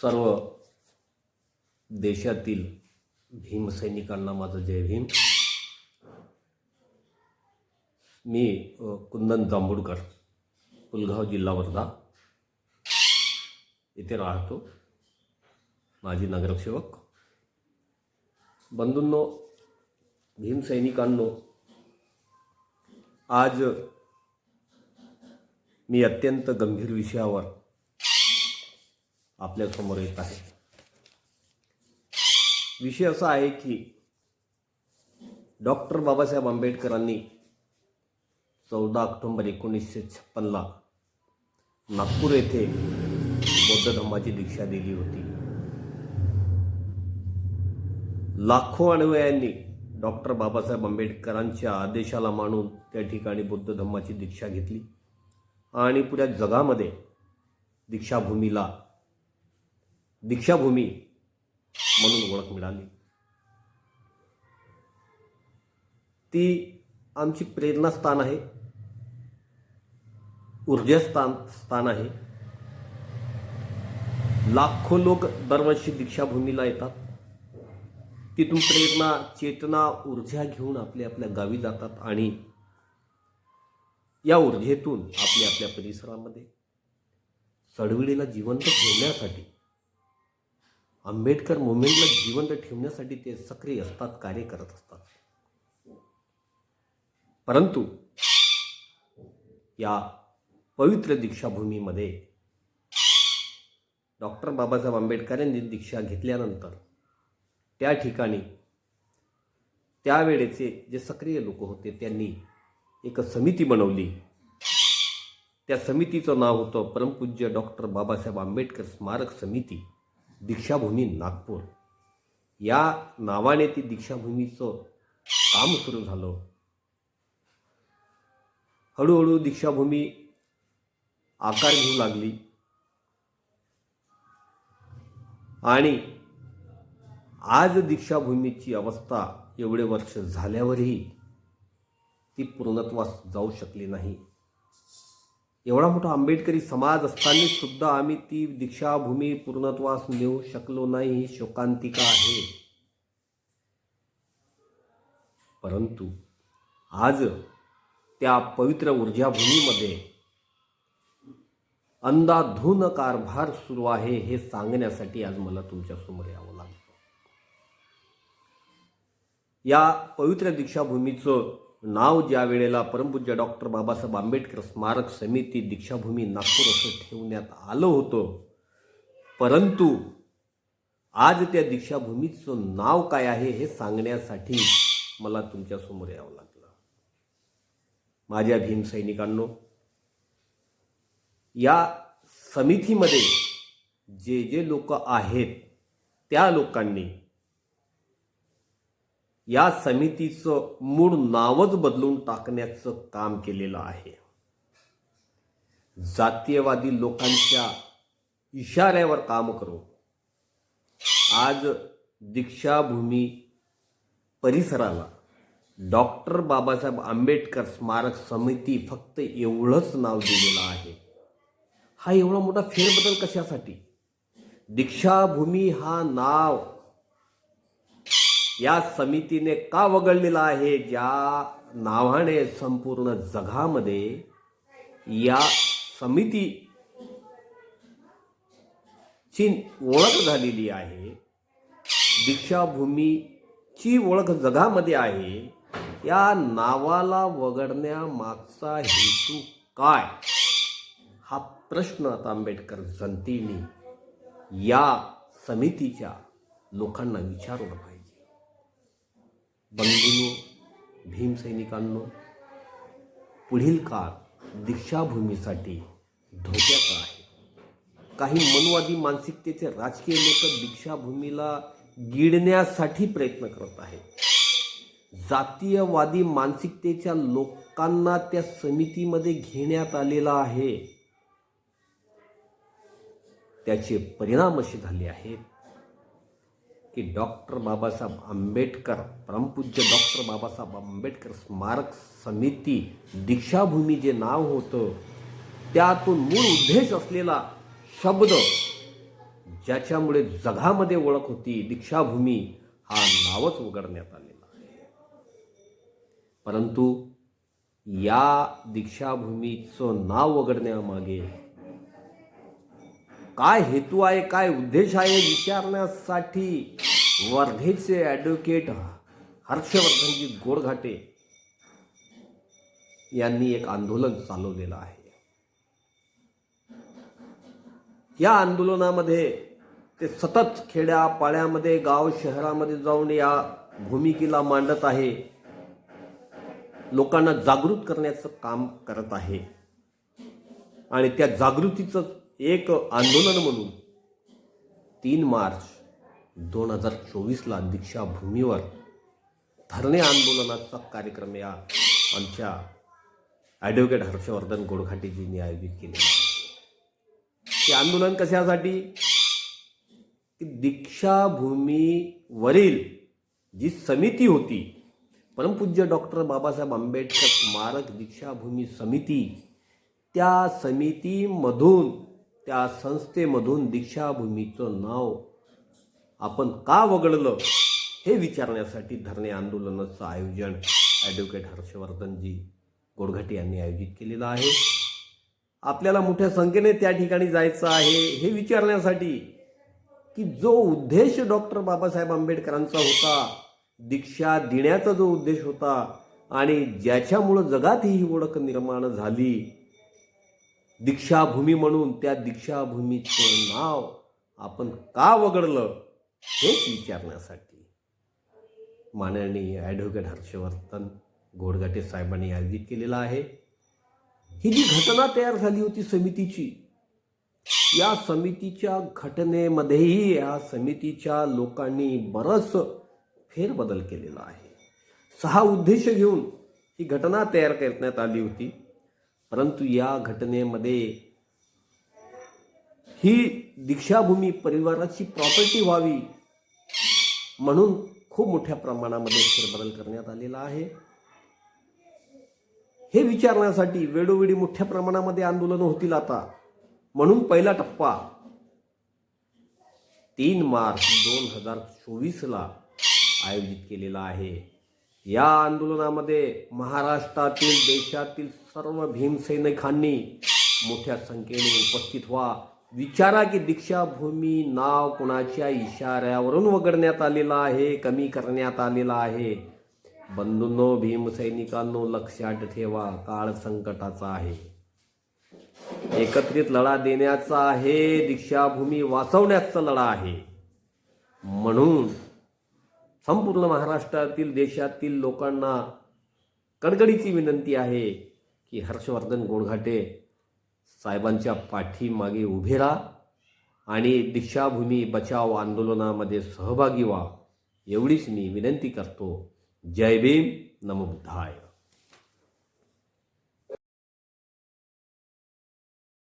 सर्व देशातील भीमसैनिकांना माझं जय भीम. मी कुंदन जांभूडकर पुलगाव जिल्हा वर्धा इथे राहतो. माजी नगरसेवक. बंधूंनो भीमसैनिकांनो आज मी अत्यंत गंभीर विषयावर आपल्यासमोर येत आहे. विषय असा आहे की डॉक्टर बाबासाहेब आंबेडकरांनी चौदा ऑक्टोंबर एकोणीसशे छप्पनला नागपूर येथे बौद्ध धर्माची दीक्षा दिली होती. लाखो अनुयायांनी डॉक्टर बाबासाहेब आंबेडकरांच्या आदेशाला मानून त्या ठिकाणी बौद्ध धर्माची दीक्षा घेतली आणि पुऱ्या जगामध्ये दीक्षाभूमीला दीक्षाभूमी म्हणून ओळख मिळाली. ती आमची प्रेरणास्थान आहे. ऊर्जास्थान स्थान आहे. लाखो लोक दरवर्षी दीक्षाभूमीला येतात. तिथून प्रेरणा चेतना ऊर्जा घेऊन आपल्या आपल्या गावी जातात आणि या ऊर्जेतून आपल्या आपल्या परिसरामध्ये चळवळीला जिवंत ठेवण्यासाठी आंबेडकर मुवमेंटला जिवंत ठेवण्यासाठी ते सक्रिय असतात कार्य करत असतात. परंतु या पवित्र दीक्षाभूमीमध्ये डॉक्टर बाबासाहेब आंबेडकरांनी दीक्षा घेतल्यानंतर त्या ठिकाणी त्यावेळेचे जे सक्रिय लोक होते त्यांनी एक समिती बनवली. त्या समितीचं नाव होतं परमपूज्य डॉक्टर बाबासाहेब आंबेडकर स्मारक समिती. दीक्षाभूमी नागपूर. या नावाने ती दीक्षाभूमीचं काम सुरू झालं. हळूहळू दीक्षाभूमी आकार घेऊ लागली. आणि आज दीक्षाभूमीची अवस्था एवढे वर्ष झाल्यावरही ती पूर्णत्वास जाऊ शकली नाही. एवढा मोठा आंबेडकरी समाज असताना सुद्धा आम्ही ती दीक्षाभूमी पूर्णत्वास नेऊ शकलो नाही ही शोकांतिका आहे. परंतु आज त्या पवित्र ऊर्जाभूमीमध्ये अंदाधून कारभार सुरू आहे हे सांगण्यासाठी आज मला तुमच्यासमोर यावं लागलं या पवित्र दीक्षाभूमीचं नाव ज्या वेळेला परमपूज्य डॉक्टर बाबासाहेब आंबेडकर स्मारक समिती दीक्षाभूमी नागपूर असं ठेवण्यात आलं होतं. परंतु आज त्या दीक्षाभूमीचं नाव काय आहे हे सांगण्यासाठी मला तुमच्यासमोर यावं लागलं. माझ्या भीमसैनिकांनो या समितीमध्ये जे जे लोक आहेत त्या लोकांनी या समितीचं मूळ नावच बदलून टाकण्याचं काम केलेलं आहे. जातीयवादी लोकांच्या इशाऱ्यावर काम करू. आज दीक्षाभूमी परिसराला डॉक्टर बाबासाहेब आंबेडकर स्मारक समिती फक्त एवढंच नाव दिलेलं आहे. हा एवढा मोठा फेरबदल कशासाठी? दीक्षाभूमी हा नाव या समितीने का वगळलेला आहे? ज्या नावाने संपूर्ण जगामध्ये या समिती ची ओळख झालेली आहे. दीक्षाभूमीची ओळख जगामध्ये आहे. या नावाला वगळण्यामागचा हेतू काय? हा प्रश्न आता आंबेडकर जनतेने या समितीच्या लोकांना विचारलं पाहिजे बंधूंनो भीमसैनिकांनो पुढील काळ दीक्षाभूमीसाठी धोक्याचा आहे. काही मनवादी मानसिकतेचे राजकीय लोक दीक्षाभूमीला गिळण्यासाठी प्रयत्न करत आहेत. जातीयवादी मानसिकतेच्या लोकांना त्या समितीमध्ये घेण्यात आलेला आहे. त्याचे परिणाम असे झाले आहेत. की डॉक्टर बाबासाहेब आंबेडकर परमपूज्य डॉक्टर बाबासाहेब आंबेडकर स्मारक समिती दीक्षाभूमी जे नाव होतं त्यातून मूळ उद्देश असलेला शब्द ज्याच्यामुळे जगामध्ये ओळख होती दीक्षाभूमी हा नावच उघडण्यात आलेला आहे. परंतु या दीक्षाभूमीचं नाव उघडण्यामागे काय हेतू आहे काय उद्देश आहे विचारण्यासाठी? वर्धेचे ॲडव्होकेट हर्षवर्धनजी गोडघाटे यांनी एक आंदोलन चालवलेलं आहे. या आंदोलनामध्ये ते सतत खेड्यापाड्यामध्ये गाव शहरामध्ये जाऊन या भूमिकेला मांडत आहे. लोकांना जागृत करण्याचं काम करत आहे. आणि त्या जागृतीचं एक आंदोलन म्हणून तीन मार्च दोन हजार चोवीसला दीक्षाभूमीवर धरणे आंदोलनाचा कार्यक्रम या आमच्या ॲडव्होकेट हर्षवर्धन गोडघाटेजींनी आयोजित केलेला आहे. ते आंदोलन कशासाठी? की दीक्षाभूमीवरील जी समिती होती परमपूज्य डॉक्टर बाबासाहेब आंबेडकर स्मारक दीक्षाभूमी समिती त्या समितीमधून त्या संस्थेमधून दीक्षाभूमीचं नाव आपण का वगळलं हे विचारण्यासाठी धरणे आंदोलनाचं आयोजन ॲडव्होकेट हर्षवर्धनजी गोडघाटे यांनी आयोजित केलेलं आहे. आपल्याला मोठ्या संख्येने त्या ठिकाणी जायचं आहे हे विचारण्यासाठी की जो उद्देश डॉक्टर बाबासाहेब आंबेडकरांचा होता दीक्षा देण्याचा जो उद्देश होता आणि ज्याच्यामुळं जगात ही ओळख निर्माण झाली दीक्षाभूमी म्हणून त्या दीक्षाभूमीचं नाव आपण का वगळलं हेच विचारण्यासाठी. माननीय ॲडव्होकेट हर्षवर्धन गोडगाटे साहेबांनी आयोजित केलेला आहे. ही जी घटना तयार झाली होती समितीची या समितीच्या घटनेमध्येही या समितीच्या लोकांनी बरंच फेरबदल केलेला आहे. सहा उद्देश घेऊन ही घटना तयार करण्यात आली होती. परंतु या घटनेमध्ये ही दीक्षाभूमी परिवाराची प्रॉपर्टी व्हावी म्हणून खूप मोठ्या प्रमाणामध्ये फेरबदल करण्यात आलेला आहे. हे विचारण्यासाठी वेळोवेळी मोठ्या प्रमाणामध्ये आंदोलनं होतील आता. म्हणून पहिला टप्पा तीन मार्च दोन हजार चोवीसला आयोजित केलेला आहे. या आंदोलनामध्ये महाराष्ट्रातील देशातील सर्व भीमसैनिकांनी मोठ्या संख्येने उपस्थित व्हा. विचारा की दीक्षाभूमी नाव कुणाच्या इशाऱ्यावरून वगळण्यात आलेलं आहे कमी करण्यात आलेलं आहे. बंधूंनो भीमसैनिकांनो लक्षात ठेवा काळ संकटाचा आहे. एकत्रित लढा देण्याचा आहे दीक्षाभूमी वाचवण्याचा लढा आहे. म्हणून संपूर्ण महाराष्ट्रातील देशातील लोकांना कडकडीची विनंती आहे की हर्षवर्धन गोडघाटे साहेबांच्या पाठीमागे उभे राहा आणि दीक्षाभूमी बचाव आंदोलनामध्ये सहभागी व्हा. एवढीच मी विनंती करतो. जय भीम. नमोबुद्धाय